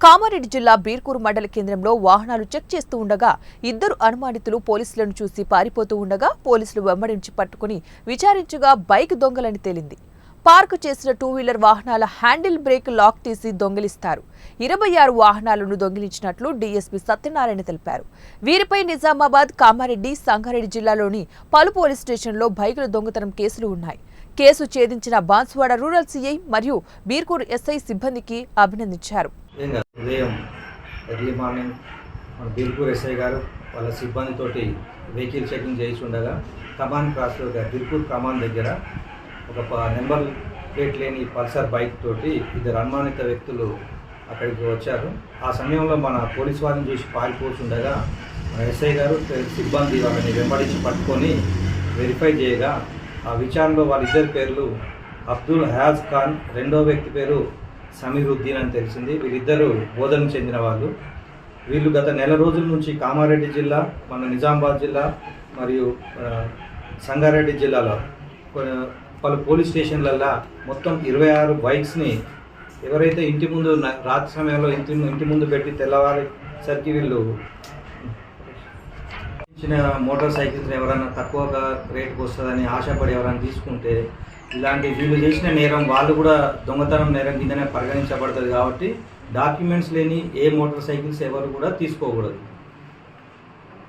కామారెడ్డి జిల్లా బీర్కూరు మండల కేంద్రంలో వాహనాలు చెక్ చేస్తూ ఉండగా ఇద్దరు అనుమానితులు పోలీసులను చూసి పారిపోతూ ఉండగా పోలీసులు వెంబడించి పట్టుకుని విచారించగా బైక్ దొంగలని తేలింది. పార్క్ చేసిన టూ వీలర్ వాహనాల హ్యాండిల్ బ్రేక్ లాక్ తీసి దొంగిలిస్తారు. ఇరవై ఆరు వాహనాలను దొంగిలించినట్లు డీఎస్పీ సత్యనారాయణ తెలిపారు. వీరిపై నిజామాబాద్ కామారెడ్డి సంగారెడ్డి జిల్లాలోని పలు పోలీస్ స్టేషన్లో బైకుల దొంగతనం కేసులు ఉన్నాయి. కేసు ఛేదించిన బాన్సువాడ రూరల్ సీఐ మరియు బీర్కూరు ఎస్ఐ సిబ్బందికి అభినందించారు. ఉదయం ఎర్లీ మార్నింగ్ మన బీర్పూర్ ఎస్ఐ గారు వాళ్ళ సిబ్బందితోటి వెహికల్ చెకింగ్ చేసి ఉండగా కమాన్ క్రాస్ బీర్పూర్ కమాన్ దగ్గర ఒక నెంబర్ ప్లేట్ లేని పల్సర్ బైక్ తోటి ఇద్దరు అనుమానిత వ్యక్తులు అక్కడికి వచ్చారు. ఆ సమయంలో మన పోలీస్ వారిని చూసి పారిపోతుండగా మన ఎస్ఐ గారు సిబ్బంది వాళ్ళని వెంబడించి పట్టుకొని వెరిఫై చేయగా ఆ విచారణలో వాళ్ళిద్దరి పేర్లు అబ్దుల్ హయాజ్ ఖాన్ రెండో వ్యక్తి పేరు సమీరుద్దీన్ అని తెలిసింది. వీరిద్దరూ బోధన చెందిన వాళ్ళు. వీళ్ళు గత నెల రోజుల నుంచి కామారెడ్డి జిల్లా మన నిజామాబాద్ జిల్లా మరియు సంగారెడ్డి జిల్లాలో పలు పోలీస్ స్టేషన్లల్లో మొత్తం ఇరవై ఆరు బైక్స్ని ఎవరైతే ఇంటి ముందు రాత్రి సమయంలో ఇంటి ఇంటి ముందు పెట్టి తెల్లవారేసరికి వీళ్ళు ఇచ్చిన మోటార్ సైకిల్స్ని ఎవరైనా తక్కువగా రేటుకు వస్తుందని ఆశపడి ఎవరైనా తీసుకుంటే ఇలాంటి వీళ్ళు చేసిన నేరం వాళ్ళు కూడా దొంగతనం నేరం కిందనే పరిగణించబడుతుంది కాబట్టి డాక్యుమెంట్స్ లేని ఏ మోటార్ సైకిల్స్ ఎవరు కూడా తీసుకోకూడదు.